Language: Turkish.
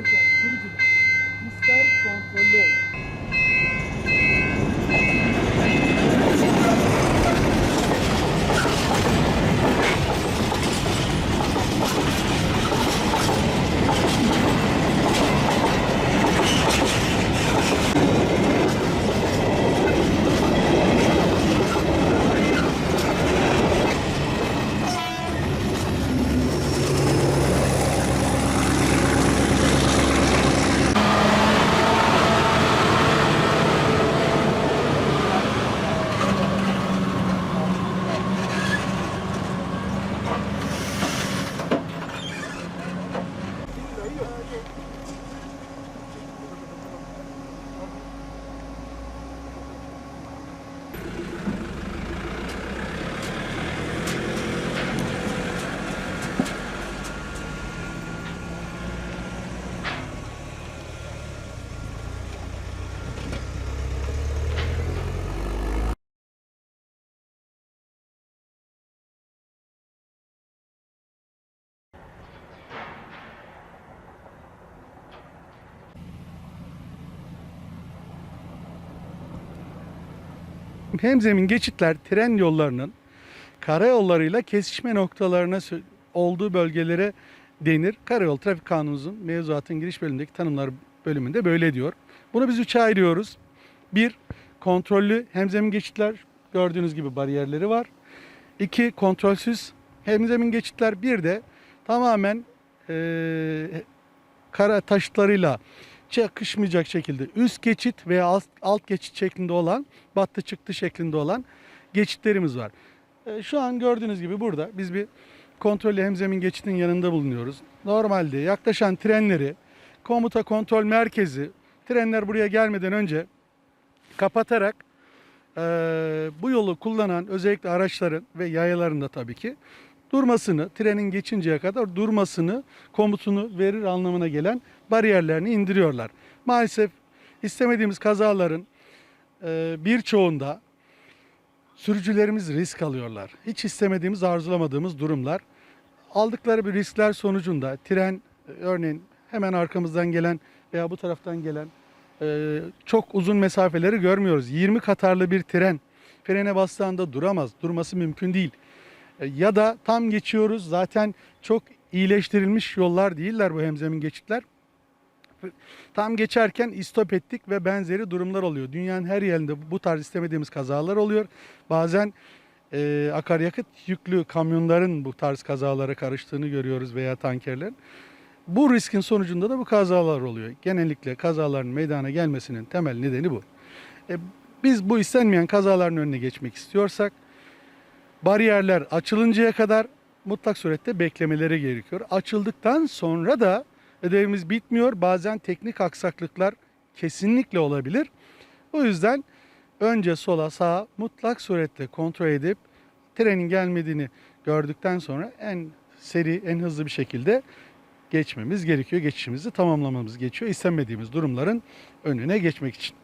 不准，知不知道？Hemzemin geçitler tren yollarının karayollarıyla kesişme noktalarına olduğu bölgelere denir. Karayol Trafik Kanunumuzun mevzuatın giriş bölümündeki tanımlar bölümünde böyle diyor. Bunu biz üçe ayırıyoruz. Bir, kontrollü hemzemin geçitler gördüğünüz gibi bariyerleri var. İki, kontrolsüz hemzemin geçitler. Bir de tamamen eee, kara taşıtlarıyla çakışmayacak şekilde üst geçit veya alt, alt geçit şeklinde olan battı çıktı şeklinde olan geçitlerimiz var. E, Şu an gördüğünüz gibi burada biz bir kontrollü hemzemin geçitin yanında bulunuyoruz. Normalde yaklaşan trenleri komuta kontrol merkezi trenler buraya gelmeden önce kapatarak e, bu yolu kullanan özellikle araçların ve yayaların da tabii ki durmasını, trenin geçinceye kadar durmasını, komutunu verir anlamına gelen bariyerlerini indiriyorlar. Maalesef istemediğimiz kazaların e, birçoğunda sürücülerimiz risk alıyorlar. Hiç istemediğimiz, arzulamadığımız durumlar. Aldıkları bir riskler sonucunda tren örneğin hemen arkamızdan gelen veya bu taraftan gelen e, çok uzun mesafeleri görmüyoruz. 20 katarlı bir tren frene bastığında duramaz. Durması mümkün değil. E, Ya da tam geçiyoruz zaten çok iyileştirilmiş yollar değiller bu hemzemin geçitler. Tam geçerken istop ettik ve benzeri durumlar oluyor. Dünyanın her yerinde bu tarz istemediğimiz kazalar oluyor. Bazen e, akaryakıt yüklü kamyonların bu tarz kazalara karıştığını görüyoruz veya tankerlerin. Bu riskin sonucunda da bu kazalar oluyor. Genellikle kazaların meydana gelmesinin temel nedeni bu. E, biz bu istenmeyen kazaların önüne geçmek istiyorsak bariyerler açılıncaya kadar mutlak surette beklemeleri gerekiyor. Açıldıktan sonra da ödevimiz bitmiyor. Bazen teknik aksaklıklar kesinlikle olabilir. O yüzden önce sola sağa mutlak surette kontrol edip trenin gelmediğini gördükten sonra en seri, en hızlı bir şekilde geçmemiz gerekiyor. Geçişimizi tamamlamamız geçiyor. İstenmediğimiz durumların önüne geçmek için.